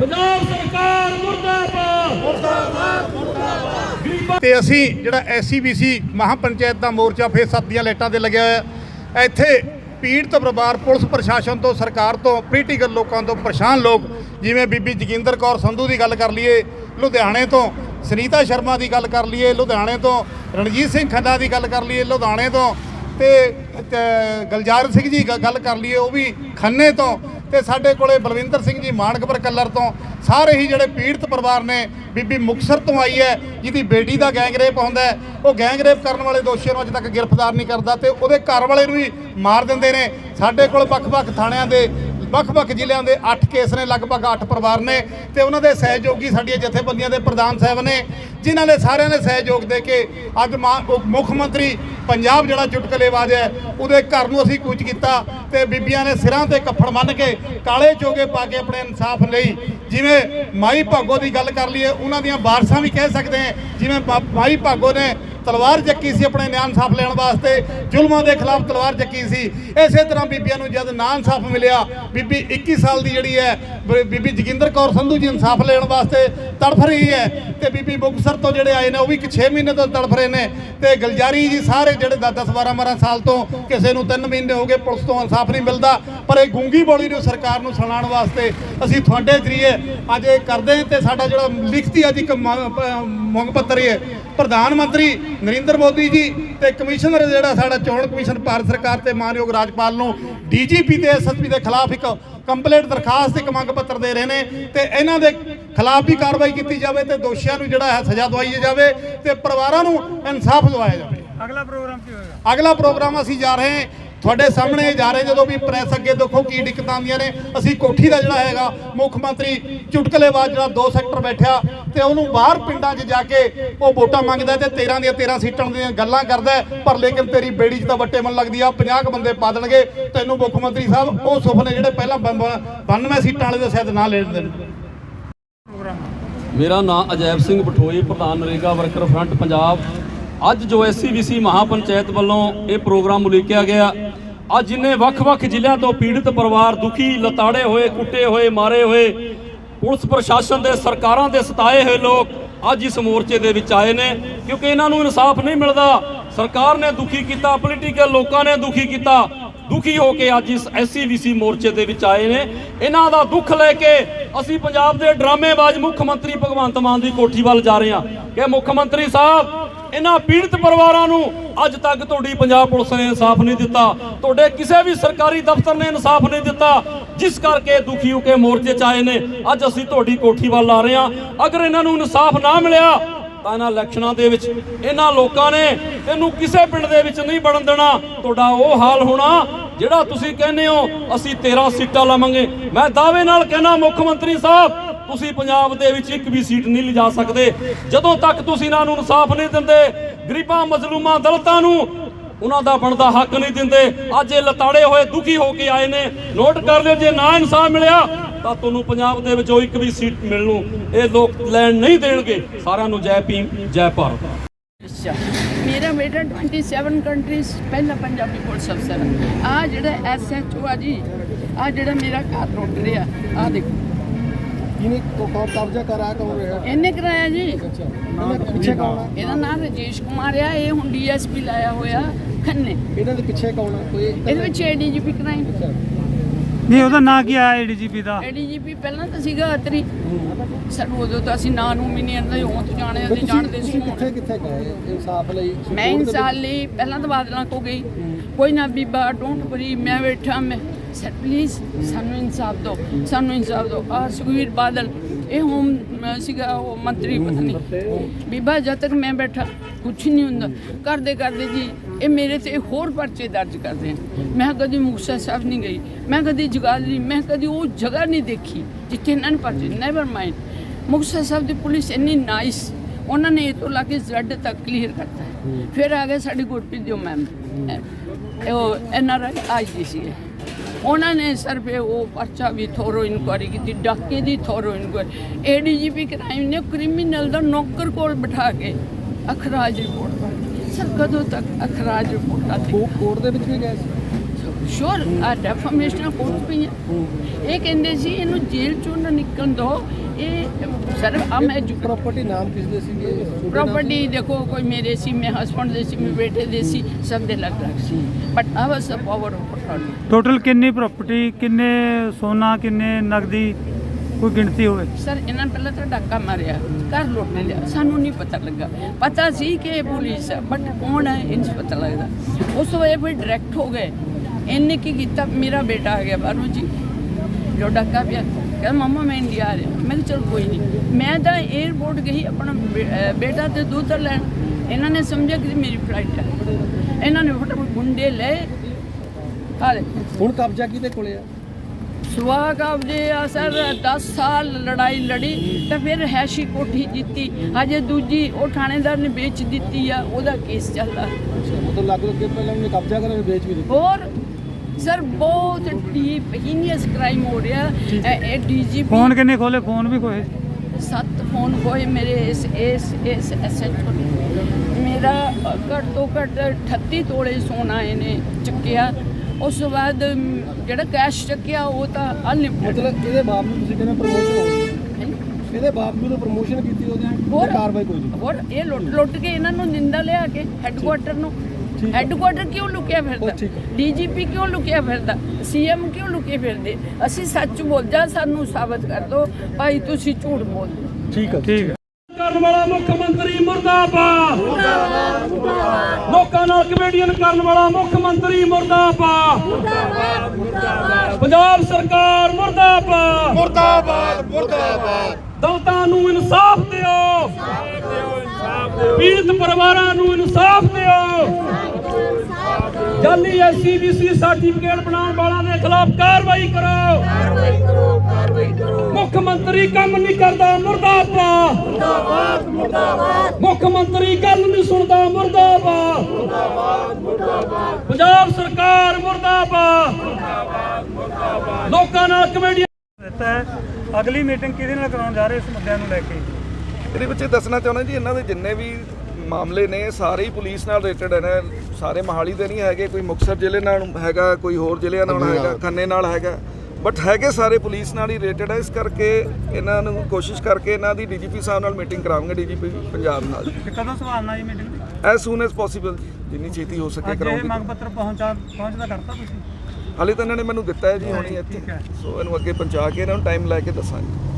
ਪੰਜਾਬ ਸਰਕਾਰ ਮੁਰਦਾਬਾਦ। ਤੇ ਅਸੀਂ ਜਿਹੜਾ ਐਸਸੀਬੀਸੀ ਮਹਾਪੰਚਾਇਤ ਦਾ ਮੋਰਚਾ ਫੇਸ ਸੱਤ ਦੀਆਂ ਲਾਈਟਾਂ ਤੇ ਲੱਗਿਆ ਹੋਇਆ। ਇੱਥੇ ਪੀੜਤ ਪਰਿਵਾਰ, ਪੁਲਿਸ ਪ੍ਰਸ਼ਾਸਨ ਤੋਂ, ਸਰਕਾਰ ਤੋਂ ਪੋਲੀਟੀਕਲ ਲੋਕਾਂ ਤੋਂ ਪਰੇਸ਼ਾਨ ਲੋਕ, ਜਿਵੇਂ ਬੀਬੀ ਜਗਿੰਦਰ ਕੌਰ ਸੰਧੂ ਦੀ ਗੱਲ ਕਰ ਲਈਏ, ਲੁਧਿਆਣੇ ਤੋਂ ਸੁਨੀਤਾ ਸ਼ਰਮਾ ਦੀ ਗੱਲ ਕਰ ਲਈਏ, ਲੁਧਿਆਣੇ ਤੋਂ ਰਣਜੀਤ ਸਿੰਘ ਖੰਨਾ ਦੀ ਗੱਲ ਕਰ ਲਈਏ, ਲੁਧਿਆਣੇ ਤੋਂ, ਤੇ, ਗਲਜਾਰ ਸਿੰਘ ਜੀ ਗ- ਗੱਲ ਕਰ ਲਈਏ, ਉਹ ਵੀ ਖੰਨੇ ਤੋਂ ਤੇ ਸਾਡੇ ਕੋਲੇ ਬਲਵਿੰਦਰ ਸਿੰਘ ਜੀ ਮਾਨਕਪੁਰ ਕੱਲਰ ਤੋਂ ਸਾਰੇ ਹੀ ਜਿਹੜੇ ਪੀੜਤ ਪਰਿਵਾਰ ਨੇ, ਬੀਬੀ ਮੁਕਸਰ ਤੋਂ ਆਈ ਹੈ, ਜਿਹਦੀ ਬੇਟੀ ਦਾ ਗੈਂਗਰੇਪ ਹੁੰਦਾ ਉਹ ਗੈਂਗਰੇਪ ਕਰਨ ਵਾਲੇ ਦੋਸ਼ੀਆਂ ਨੂੰ ਅਜੇ ਤੱਕ ਗ੍ਰਿਫਤਾਰ ਨਹੀਂ ਕਰਦਾ ਤੇ ਉਹਦੇ ਘਰ ਵਾਲੇ ਨੂੰ ਵੀ ਮਾਰ ਦਿੰਦੇ ਨੇ। ਸਾਡੇ ਕੋਲ ਵੱਖ-ਵੱਖ ਥਾਣਿਆਂ ਦੇ ਵੱਖ-ਵੱਖ ਜ਼ਿਲ੍ਹਿਆਂ ਦੇ 8 ਕੇਸ ਨੇ, ਲਗਭਗ 8 ਪਰਿਵਾਰ ਨੇ ਤੇ ਉਹਨਾਂ ਦੇ ਸਹਿਯੋਗੀ ਸਾਡੀਆਂ ਜਥੇਬੰਦੀਆਂ ਦੇ ਪ੍ਰਧਾਨ ਸਾਹਿਬ ਨੇ, ਜਿਨ੍ਹਾਂ ਨੇ ਸਾਰਿਆਂ ਨੇ ਸਹਿਯੋਗ ਦੇ ਕੇ ਅੱਜ ਮਾ- ਮੁੱਖ ਮੰਤਰੀ ਪੰਜਾਬ ਜਿਹੜਾ ਚੁਟਕਲੇਬਾਜ਼ ਹੈ, ਉਹਦੇ ਘਰ ਨੂੰ ਅਸੀਂ ਕੂਚ ਕੀਤਾ ਤੇ ਬੀਬੀਆਂ ਨੇ ਸਿਰਾਂ ਤੇ ਕੱਫੜ ਮੰਨ ਕੇ ਕਾਲੇ ਚੋਗੇ ਪਾ ਕੇ ਆਪਣੇ ਇਨਸਾਫ ਲਈ ਜਿਵੇਂ ਮਾਈ ਭਾਗੋ ਦੀ ਗੱਲ ਕਰ ਲਈਏ, ਉਹਨਾਂ ਦੀਆਂ ਵਾਰਸਾਂ ਵੀ ਕਹਿ ਸਕਦੇ ਹਾਂ, ਜਿਵੇਂ ਬਾ- ਮਾਈ ਭਾਗੋ ਨੇ ਤਲਵਾਰ ਚੱਕੀ ਸੀ ਆਪਣੇ ਨਿਆਂ ਇਨਸਾਫ ਲੈਣ ਵਾਸਤੇ, ਜ਼ੁਲਮਾਂ ਦੇ ਖਿਲਾਫ ਤਲਵਾਰ ਚੱਕੀ ਸੀ। ਇਸੇ ਤਰ੍ਹਾਂ ਬੀਬੀਆਂ ਨੂੰ ਜਦ ਨਾ ਇਨਸਾਫ ਮਿਲਿਆ, ਬੀਬੀ 21 ਸਾਲ ਦੀ ਜਿਹੜੀ ਹੈ ਬ- ਬੀਬੀ ਜਗਿੰਦਰ ਕੌਰ ਸੰਧੂ ਜੀ ਇਨਸਾਫ ਲੈਣ ਵਾਸਤੇ ਤੜਫ ਰਹੀ ਹੈ ਤੇ ਬੀਬੀ ਮੁਕਤਸਰ ਤੋਂ ਜਿਹੜੇ ਆਏ ਨੇ, ਉਹ ਵੀ 6 ਮਹੀਨੇ ਤੋਂ ਤੜਫ ਰਹੇ ਨੇ ਤੇ ਗਲਜਾਰੀ ਜੀ ਸਾਰੇ ਜਿਹੜੇ 10 12 12 ਸਾਲ ਤੋਂ ਕਿਸੇ ਨੂੰ 3 ਮਹੀਨੇ ਹੋ ਗਏ ਪੁਲਿਸ ਤੋਂ ਇਨਸਾਫ ਨਹੀਂ ਮਿਲਦਾ, ਪਰ ਇਹ ਗੂੰਗੀ ਬੋਲੀ ਨੂੰ ਸਰਕਾਰ ਨੂੰ ਸੁਣਾਉਣ ਵਾਸਤੇ ਅਸੀਂ ਤੁਹਾਡੇ ਜ਼ਰੀਏ ਅੱਜ ਇਹ ਕਰਦੇ ਹਾਂ ਤੇ ਸਾਡਾ ਜਿਹੜਾ ਲਿਖਤੀ ਅੱਜ ਇੱਕ ਮੰਗ ਮੰਗ ਪੱਤਰ ਹੈ ਪ੍ਰਧਾਨ ਮੰਤਰੀ ਨਰਿੰਦਰ ਮੋਦੀ ਜੀ ਤੇ ਕਮਿਸ਼ਨਰ ਜਿਹੜਾ ਸਾਡਾ ਚੋਣ ਕਮਿਸ਼ਨ ਭਾਰਤ ਸਰਕਾਰ ਤੇ ਮਾਨਯੋਗ ਰਾਜਪਾਲ ਨੂੰ ਡੀਜੀਪੀ ਤੇ ਐਸਐਸਪੀ ਦੇ ਖਿਲਾਫ ਇੱਕ ਕੰਪਲੇਂਟ ਦਰਖਾਸਤ ਇੱਕ ਮੰਗ ਪੱਤਰ ਦੇ ਰਹੇ ਨੇ ਤੇ ਇਹਨਾਂ ਦੇ ਖਿਲਾਫ ਵੀ ਕਾਰਵਾਈ ਕੀਤੀ ਜਾਵੇ ਤੇ ਦੋਸ਼ੀਆਂ ਨੂੰ ਜਿਹੜਾ ਹੈ ਸਜ਼ਾ ਦਵਾਈ ਜਾਵੇ ਤੇ ਪਰਿਵਾਰਾਂ ਨੂੰ ਇਨਸਾਫ ਦਿਵਾਇਆ ਜਾਵੇ। ਅਗਲਾ ਪ੍ਰੋਗਰਾਮ ਕੀ ਹੋਏਗਾ? ਅਗਲਾ ਪ੍ਰੋਗਰਾਮ ਅਸੀਂ ਜਾ ਰਹੇ ਹਾਂ ਤੁਹਾਡੇ ਸਾਹਮਣੇ ਜਾ ਰਹੇ ਜਦੋਂ ਵੀ ਪ੍ਰੈਸ ਅੱਗੇ ਦੇਖੋ ਕੀ ਦਿੱਕਤਾਂ ਆਉਂਦੀਆਂ ਨੇ। ਅਸੀਂ ਕੋਠੀ ਦਾ ਜਿਹੜਾ ਹੈਗਾ, ਮੁੱਖ ਮੰਤਰੀ ਚੁਟਕਲੇਬਾਜ਼ ਜਿਹੜਾ ਦੋ ਸੈਕਟਰ ਬੈਠਿਆ ਤੇ ਉਹਨੂੰ ਬਾਹਰ ਪਿੰਡਾਂ 'ਚ ਜਾ ਕੇ ਉਹ ਵੋਟਾਂ ਮੰਗਦਾ ਤੇ 13 ਦੀਆਂ 13 ਸੀਟਾਂ ਦੀਆਂ ਗੱਲਾਂ ਕਰਦਾ ਪਰ ਲੇਕਿਨ ਤੇਰੀ ਬੇੜੀ 'ਚ ਤਾਂ ਵੱਟੇ ਮਨ ਲੱਗਦੀ ਆ 50 ਕੁ ਬੰਦੇ ਪਾ ਦੇਣਗੇ। ਤੈਨੂੰ ਮੁੱਖ ਮੰਤਰੀ ਸਾਹਿਬ, ਉਹ ਸੁਪਨੇ ਜਿਹੜੇ ਪਹਿਲਾਂ 92 ਸੀਟਾਂ ਵਾਲੇ ਦੇ ਸ਼ਾਇਦ ਨਾ ਲੈਣ ਦੇਣ। ਨੇ ਮੇਰਾ ਨਾਮ ਅਜੈਬ ਸਿੰਘ ਬਠੋਈ, ਪ੍ਰਧਾਨ ਨਰੇਗਾ ਵਰਕਰ ਫਰੰਟ ਪੰਜਾਬ। ਅੱਜ ਜੋ ਐਸਸੀਬੀਸੀ ਮਹਾਪੰਚਾਇਤ ਵੱਲੋਂ ਇਹ ਪ੍ਰੋਗਰਾਮ ਉਲੀਕਿਆ ਗਿਆ ਅੱਜ ਜਿੰਨੇ ਵੱਖ-ਵੱਖ ਜ਼ਿਲ੍ਹਿਆਂ ਤੋਂ ਪੀੜਤ ਪਰਿਵਾਰ ਦੁਖੀ, ਲਤਾੜੇ ਹੋਏ, ਕੁੱਟੇ ਹੋਏ, ਮਾਰੇ ਹੋਏ, ਪੁਲਿਸ ਪ੍ਰਸ਼ਾਸਨ ਦੇ ਸਰਕਾਰਾਂ ਦੇ ਸਤਾਏ ਹੋਏ ਲੋਕ ਅੱਜ ਇਸ ਮੋਰਚੇ ਦੇ ਵਿੱਚ ਆਏ ਨੇ, ਕਿਉਂਕਿ ਇਹਨਾਂ ਨੂੰ ਇਨਸਾਫ ਨਹੀਂ ਮਿਲਦਾ। ਸਰਕਾਰ ਨੇ ਦੁਖੀ ਕੀਤਾ ਪੋਲੀਟੀਕਲ ਲੋਕਾਂ ਨੇ ਦੁਖੀ ਕੀਤਾ। ਦੁਖੀ ਹੋ ਕੇ ਅੱਜ ਇਸ ਐਸਸੀਬੀਸੀ ਮੋਰਚੇ ਦੇ ਵਿੱਚ ਆਏ ਨੇ। ਇਹਨਾਂ ਦਾ ਦੁੱਖ ਲੈ ਕੇ ਅਸੀਂ ਪੰਜਾਬ ਦੇ ਡਰਾਮੇਬਾਜ਼ ਮੁੱਖ ਮੰਤਰੀ ਭਗਵੰਤ ਮਾਨ ਦੀ ਕੋਠੀ ਵੱਲ ਜਾ ਰਹੇ ਹਾਂ। ਕਿ ਮੁੱਖ ਮੰਤਰੀ ਸਾਹਿਬ ਇਹਨਾਂ ਪੀੜਤ ਪਰਿਵਾਰਾਂ ਨੂੰ ਅੱਜ ਤੱਕ ਤੁਹਾਡੀ ਪੰਜਾਬ ਪੁਲਿਸ ਨੇ ਇਨਸਾਫ ਨਹੀਂ ਦਿੱਤਾ। ਤੁਹਾਡੇ ਕਿਸੇ ਵੀ ਸਰਕਾਰੀ ਦਫ਼ਤਰ ਨੇ ਇਨਸਾਫ ਨਹੀਂ ਦਿੱਤਾ। ਜਿਸ ਕਰਕੇ ਦੁਖੀ ਹੋ ਕੇ ਮੋਰਚੇ 'ਚ ਆਏ ਨੇ। ਅੱਜ ਅਸੀਂ ਤੁਹਾਡੀ ਕੋਠੀ ਵੱਲ ਆ ਰਹੇ ਹਾਂ। ਅਗਰ ਇਹਨਾਂ ਨੂੰ ਇਨਸਾਫ ਨਾ ਮਿਲਿਆ, ਤਾਂ ਇਹਨਾਂ ਇਲੈਕਸ਼ਨਾਂ ਦੇ ਵਿੱਚ ਇਹਨਾਂ ਲੋਕਾਂ ਨੇ ਇਹਨੂੰ ਕਿਸੇ ਪਿੰਡ ਦੇ ਵਿੱਚ ਨਹੀਂ ਬਣਨ ਦੇਣਾ। ਤੁਹਾਡਾ ਉਹ ਹਾਲ ਹੋਣਾ ਜਿਹੜਾ ਤੁਸੀਂ ਕਹਿੰਦੇ ਹੋ, ਅਸੀਂ 13 ਸੀਟਾਂ ਲਵਾਂਗੇ। ਮੈਂ ਦਾਅਵੇ ਨਾਲ ਕਹਿਣਾ, ਮੁੱਖ ਮੰਤਰੀ ਸਾਹਿਬ ਤੁਸੀਂ ਪੰਜਾਬ ਦੇ ਵਿੱਚ ਇੱਕ ਵੀ ਸੀਟ ਨਹੀਂ ਲਿਜਾ ਸਕਦੇ। ਜਦੋਂ ਤੱਕ ਤੁਸੀਂ ਇਹਨਾਂ ਨੂੰ ਇਨਸਾਫ ਨਹੀਂ ਦਿੰਦੇ, ਗਰੀਬਾਂ, ਮਜ਼ਲੂਮਾਂ, ਦਲਤਾਂ ਨੂੰ ਉਹਨਾਂ ਦਾ ਬਣਦਾ ਹੱਕ ਨਹੀਂ ਦਿੰਦੇ। ਅੱਜ ਇਹ ਲਤਾੜੇ ਹੋਏ, ਦੁਖੀ ਹੋ ਕੇ ਆਏ ਨੇ। ਨੋਟ ਕਰ ਲਿਓ, ਜੇ ਨਾ ਇਨਸਾਫ ਮਿਲਿਆ, ਤਾਂ ਤੁਹਾਨੂੰ ਪੰਜਾਬ ਦੇ ਵਿੱਚ ਇੱਕ ਵੀ ਸੀਟ ਮਿਲਣ ਨੂੰ ਇਹ ਲੋਕ ਲੈਣ ਨਹੀਂ ਦੇਣਗੇ। ਸਾਰਿਆਂ ਨੂੰ ਜੈ ਭੀਮ, ਜੈ ਭਾਰਤ। ਅੱਛਾ। ਮੇਰਾ 27 ਕੰਟਰੀਜ਼ ਪਹਿਲਾ ਪੰਜਾਬੀ ਪੁਲਿਸ ਅਫਸਰ ਆ। ਜਿਹੜਾ ਐਸਐਚਓ ਆ ਜੀ, ਆ ਜਿਹੜਾ ਮੇਰਾ ਘਰ ਲੁੱਟ ਰਿਹਾ। ਆ ਦੇਖੋ। ਇਹਨੇ ਕੌਣ ਕਬਜ਼ਾ ਕਰਾ ਕੌਣ ਰਿਹਾ? ਇਹਨੇ ਕਰਾਇਆ ਜੀ। ਇਹਦੇ ਪਿੱਛੇ ਕੌਣ ਆ? ਇਹਦਾ ਨਾਮ ਰਜੇਸ਼ ਕੁਮਾਰ ਆ ਇਹ ਹੁਣ ਡੀਐਸਪੀ ਲਾਇਆ ਹੋਇਆ ਖੰਨੇ। ਇਹਨਾਂ ਦੇ ਪਿੱਛੇ ਕੌਣ ਆ? ਕੋਈ ਇਹਦੇ ਵਿੱਚ ਏਡੀਜੀਪੀ ਕਰਾਈ। ਨਹੀਂ ਉਹਦਾ ਨਾਂ ਕੀ ਆ ਏਡੀਜੀਪੀ ਦਾ? ਏਡੀਜੀਪੀ ਪਹਿਲਾਂ ਤਾਂ ਸੀਗਾ ਅਤਰੀ। ਸਾਨੂੰ ਉਦੋਂ ਤਾਂ ਅਸੀਂ ਨਾਂ ਨੂੰ ਵੀ ਨਹੀਂ ਆਂਦੇ ਤੋਂ ਫਿਰ ਅਸੀਂ ਜਾਣਦੇ ਸੀ। ਕਿੱਥੇ ਕਿੱਥੇ ਗਏ? ਇਨਸਾਫ ਲਈ ਮੈਂ ਇਨਸਾਨ ਲਈ ਪਹਿਲਾਂ ਤਾਂ ਬਾਦਲਾਂ ਕੋ ਗਈ। ਕੋਈ ਨਾ ਬੀਬਾ ਡੋਂਟ ਵਰੀ ਮੈਂ ਬੈਠਾ ਮੈਂ ਸਰ ਪਲੀਜ਼ ਸਾਨੂੰ ਇਨਸਾਫ ਦਿਓ ਸਾਨੂੰ ਇਨਸਾਫ ਦਿਓ। ਆ ਸੁਖਵੀਰ ਬਾਦਲ ਇਹ ਹੋਮ ਸੀਗਾ ਉਹ ਮੰਤਰੀ ਪਤਾ ਨਹੀਂ ਬੀਬਾ ਜਦ ਤੱਕ ਮੈਂ ਬੈਠਾ ਕੁਛ ਨਹੀਂ ਹੁੰਦਾ। ਕਰਦੇ ਕਰਦੇ ਜੀ ਇਹ ਮੇਰੇ ਤੇ ਹੋਰ ਪਰਚੇ ਦਰਜ ਕਰਦੇ ਮੈਂ ਕਦੀ ਮੁਕਤਸਰ ਸਾਹਿਬ ਨਹੀਂ ਗਈ। ਮੈਂ ਕਦੀ ਜਗਾਦਰੀ ਮੈਂ ਕਦੀ ਉਹ ਜਗ੍ਹਾ ਨਹੀਂ ਦੇਖੀ ਜਿੱਥੇ ਇਹਨਾਂ ਨੇ ਪਰਚੇ ਨੈਵਰ ਮਾਈਂਡ ਮੁਕਤਸਰ ਸਾਹਿਬ ਦੀ ਪੁਲਿਸ ਇੰਨੀ ਨਾਈਸ ਉਹਨਾਂ ਨੇ ਇਹ ਤੋਂ ਲਾ ਕੇ ਜ਼ੈਡ ਤੱਕ ਕਲੀਅਰ ਕਰਤਾ। ਹੈ। ਫਿਰ ਆ ਗਏ ਸਾਡੀ ਗੁਰਪ੍ਰੀਤ ਦਿਓ ਮੈਮ। ਉਹ ਐਨਆਰਆਈ ਆਈ ਜੀ ਸੀ ਉਹਨਾਂ ਨੇ ਸਰ ਪੇ ਉਹ ਪਰਚਾ ਵੀ ਥੋਰੋ ਇਨਕੁਆਰੀ ਕੀਤੀ ਡਾਕੇ ਦੀ ਥੋਰੋ ਇਨਕੁਆਰੀ ਏਡੀਜੀਪੀ ਕ੍ਰਾਈਮ ਨੇ ਕ੍ਰਿਮੀਨਲ ਦਾ ਨੌਕਰ ਕੋਲ ਬਿਠਾ ਕੇ ਅਖਰਾਜ ਰਿਪੋਰਟ ਸਰ ਕਦੋਂ ਤੱਕ ਅਖਰਾਜ ਰਿਪੋਰਟ ਆਤੀ ਕੋਰਟ ਦੇ ਵਿੱਚ ਵੀ ਗਏ ਸੀ? ਸ਼ੋਰ ਆ ਡੈਫਾਮੇਸ਼ਨ ਕੋਰਟ ਪਈਆਂ। ਇਹ ਕਹਿੰਦੇ ਸੀ ਇਹਨੂੰ ਜੇਲ੍ਹ ਚੋਂ ਨਾ ਨਿਕਲਣ ਦੋ ਇਹ ਸਰ ਪ੍ਰਾਪਰਟੀ ਨਾਮ ਕਿਸ ਦੇ ਸੀਗੇ ਤੁਹਾਡੇ ਨਾਮ ਪ੍ਰੋਪਰਟੀ ਦੇਖੋ ਕੋਈ ਮੇਰੇ ਸੀ ਮੇਰੇ ਹਸਬੰਡ ਦੇ ਸੀ ਮੇਰੇ ਬੇਟੇ ਦੇ ਸੀ ਸਭ ਦੇ ਲੱਗ ਲੱਗ ਸੀ। But uh was the power of attorney total ਕਿੰਨੀ ਪ੍ਰਾਪਰਟੀ ਕਿੰਨੇ ਸੋਨਾ ਕਿੰਨੇ ਨਗਦੀ ਕੋਈ ਗਿਣਤੀ ਹੋਵੇ? ਸਰ ਇਹਨਾਂ ਨੇ ਪਹਿਲਾਂ ਤਾਂ ਡਾਕਾ ਮਾਰਿਆ ਘਰ ਲੁੱਟ ਲਿਆ ਸਾਨੂੰ ਨਹੀਂ ਪਤਾ ਲੱਗਾ। ਪਤਾ ਸੀ ਕਿ ਇਹ ਪੁਲਿਸ ਹੈ ਬਟ ਕੌਣ ਹੈ ਇਹ ਨਹੀਂ ਪਤਾ ਲੱਗਦਾ। ਉਸ ਤੋਂ ਬਾਅਦ ਫਿਰ ਡਾਇਰੈਕਟ ਹੋ ਗਏ। ਇਹਨੇ ਕੀ ਕੀਤਾ? ਮੇਰਾ ਬੇਟਾ ਆ ਗਿਆ ਬਾਹਰੋਂ ਜੀ। ਜੋ ਡਾਕਾ ਪਿਆ ਕਹਿੰਦਾ ਮਮਾ ਮੈਂ ਇੰਡੀਆ ਆ ਰਿਹਾ। ਮੈਂ ਕਿਹਾ ਚਲ ਕੋਈ ਨਹੀਂ। ਮੈਂ ਤਾਂ 에ਅਰਪੋਰਟ ਗਈ ਆਪਣਾ ਬੇਟਾ ਤੇ ਦੂਤਰ ਲੈਣ। ਇਹਨਾਂ ਨੇ ਸਮਝਿਆ ਕਿ ਮੇਰੀ ਫਲਾਈਟ ਹੈ ਇਹਨਾਂ ਨੇ ਫਟਾਫਟ ਗੁੰਡੇ ਲੈ ਹਾਲੇ ਹੁਣ ਕਬਜ਼ਾ ਕਿਹਦੇ ਕੋਲੇ ਆ? ਸੁਆ ਕਬਜੇ ਆ ਸਰ 10 ਸਾਲ ਲੜਾਈ ਲੜੀ ਤਾਂ ਫਿਰ ਹੈਸ਼ੀ ਕੋਠੀ ਜਿੱਤੀ। ਹਜੇ ਦੂਜੀ ਉਹ ਥਾਣੇਦਾਰ ਨੇ ਵੇਚ ਦਿੱਤੀ ਆ ਉਹਦਾ ਕੇਸ ਚੱਲਦਾ। ਮਤਲਬ ਲੱਗ ਲੱਗੇ ਪਹਿਲਾਂ ਉਹਨੇ ਕਬਜ਼ਾ ਕਰਨ ਵੇਚ ਵੀ ਦਿੱਤਾ। ਹੋਰ ਸਰ ਬਹੁਤ ਡੀਪ ਹੀਨੀਅਸ ਕ੍ਰਾਈਮ ਹੋ ਰਿਹਾ। ਇਹ- ਇਹ ਡੀਜੀਪੀ ਫੋਨ ਕਿੰਨੇ ਖੋਲੇ? ਫੋਨ ਵੀ ਖੋਏ। ਸੱਤ ਫੋਨ ਹੋਏ ਮੇਰੇ ਇਸ ਇਸ ਇਸ ਐਸਐਚਓ ਮੇਰਾ ਅ, ਘੱਟ ਤੋਂ ਘੱਟ 38 ਤੋਲੇ ਸੋਨਾ ਇਹਨੇ ਚੱਕਿਆ। ਉਸ ਤੋਂ ਬਾਅਦ ਜਿਹੜਾ ਕੈਸ਼ ਚੱਕਿਆ ਉਹ ਤਾਂ ਅਨਲਿਮਿਟਡ ਮਤਲਬ ਇਹਦੇ ਬਾਵਜੂਦ ਤੁਸੀਂ ਕਹਿੰਦੇ ਪ੍ਰਮੋਸ਼ਨ ਹੋ ਗਈ। ਇਹਦੇ ਬਾਵਜੂਦ ਪ੍ਰਮੋਸ਼ਨ ਕੀਤੀ ਉਹਦੇ ਕਾਰਵਾਈ ਕੋਈ ਨਹੀਂ। ਹੋਰ ਇਹ ਲੁੱਟ ਲੁੱਟ ਕੇ ਇਹਨਾਂ ਨੂੰ ਨਿੰਦਾ ਲਿਆ ਕੇ ਹੈੱਡਕੁਆਟਰ ਨੂੰ। ਹੈੱਡਕੁਆਟਰ ਕਿਉਂ ਲੁਕਿਆ ਫਿਰਦਾ। ਡੀਜੀਪੀ ਕਿਉਂ ਲੁਕਿਆ ਫਿਰਦਾ? ਸੀਐਮ ਕਿਉਂ ਲੁਕੇ ਫਿਰਦੇ? ਅਸੀਂ ਸੱਚ ਬੋਲ ਜਾ ਸਾਨੂੰ ਸਾਬਤ ਕਰ ਦਿਓ ਭਾਈ ਤੁਸੀਂ ਝੂਠ ਬੋਲਦੇ। ਠੀਕ ਹੈ ਠੀਕ ਹੈ ਕਰਨ ਵਾਲਾ ਮੁੱਖ ਮੰਤਰੀ ਮੁਰਦਾਬਾਦ। ਲੋਕਾਂ ਨਾਲ ਕਮੇਡੀਅਨ ਕਰਨ ਵਾਲਾ ਮੁੱਖ ਮੰਤਰੀ ਮੁਰਦਾਬਾਦ। ਪੰਜਾਬ ਸਰਕਾਰ ਮੁਰਦਾਬਾਦ। ਮੁਰਦਾਬਾਦ ਮੁਰਦਾਬਾਦ। ਦਲਤਾਂ ਨੂੰ ਇਨਸਾਫ ਦਿਓ। ਪੀੜਤ ਪਰਿਵਾਰਾਂ ਨੂੰ ਇਨਸਾਫ ਦਿਓ। ਜਾਲੀ ਐਸਸੀਬੀਸੀ ਸਰਟੀਫਿਕੇਟ ਬਣਾਉਣ ਵਾਲਿਆਂ ਦੇ ਖਿਲਾਫ ਕਾਰਵਾਈ ਕਰੋ। ਮੁੱਖ ਮੰਤਰੀ ਕੰਮ ਨਹੀਂ ਕਰਦਾ ਮੁਰਦਾਬਾਦ। ਮੁਰਦਾਬਾਦ ਮੁਰਦਾਬਾਦ। ਮੁੱਖ ਮੰਤਰੀ ਗੱਲ ਨਹੀਂ ਸੁਣਦਾ ਮੁਰਦਾਬਾਦ। ਮੁਰਦਾਬਾਦ ਪੰਜਾਬ ਸਰਕਾਰ ਮੁਰਦਾਬਾਦ। ਲੋਕਾਂ ਨਾਲ ਕਮੇਡੀ ਦਿੱਤਾ ਹੈ। ਅਗਲੀ ਮੀਟਿੰਗ ਕਿਹਦੇ ਨਾਲ ਕਰਾਉਣ ਜਾ ਰਹੇ ਇਸ ਮੁੱਦਿਆਂ ਨੂੰ ਲੈ ਕੇ? ਇਹਦੇ ਵਿੱਚ ਦੱਸਣਾ ਚਾਹੁੰਦਾ ਜੀ ਇਹਨਾਂ ਦੇ ਜਿੰਨੇ ਵੀ ਮਾਮਲੇ ਨੇ ਸਾਰੇ ਹੀ ਪੁਲਿਸ ਨਾਲ ਰਿਲੇਟਡ ਨੇ ਸਾਰੇ ਮਹਾਲੀ ਦੇ ਨਹੀਂ ਹੈਗੇ ਕੋਈ ਮੁਕਤਸਰ ਜ਼ਿਲ੍ਹੇ ਨਾਲ ਹੈਗਾ ਕੋਈ ਹੋਰ ਜ਼ਿਲ੍ਹਿਆਂ ਨਾਲ ਹੈਗਾ ਖੰਨੇ ਨਾਲ ਹੈਗਾ ਬਟ ਹੈਗੇ ਸਾਰੇ ਪੁਲਿਸ ਨਾਲ ਹੀ ਰਿਲੇਟਡ ਹੈ ਇਸ ਕਰਕੇ ਇਹਨਾਂ ਨੂੰ ਕੋਸ਼ਿਸ਼ ਕਰਕੇ ਇਹਨਾਂ ਦੀ ਡੀਜੀਪੀ ਸਾਹਿਬ ਨਾਲ ਮੀਟਿੰਗ ਕਰਾਵਾਂਗੇ ਡੀਜੀਪੀ ਪੰਜਾਬ ਨਾਲ। ਕਦੋਂ ਸੰਭਾਲਣਾ ਜੀ meeting as soon as possible ਜਿੰਨੀ ਛੇਤੀ ਹੋ ਸਕੇ ਇਹ ਕਰਾਉਂਗੇ। ਮੰਗ ਪੱਤਰ ਪਹੁੰਚਾ ਪਹੁੰਚਦਾ ਕਰਤਾ ਤੁਸੀਂ? ਹਾਲੇ ਤਾਂ ਇਹਨਾਂ ਨੇ ਮੈਨੂੰ ਦਿੱਤਾ ਹੈ ਜੀ ਹੁਣੀ ਇੱਥੇ। ਸੋ ਇਹਨੂੰ ਅੱਗੇ ਪਹੁੰਚਾ ਕੇ ਇਹਨਾਂ ਨੂੰ ਟਾਈਮ ਲੈ ਕੇ ਦੱਸਾਂਗੇ।